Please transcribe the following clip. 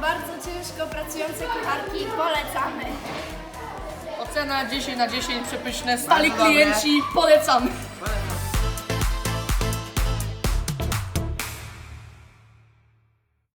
bardzo ciężko pracujące kucharki polecamy. Ocena 10 na 10, przepyszne, stali klienci, polecamy.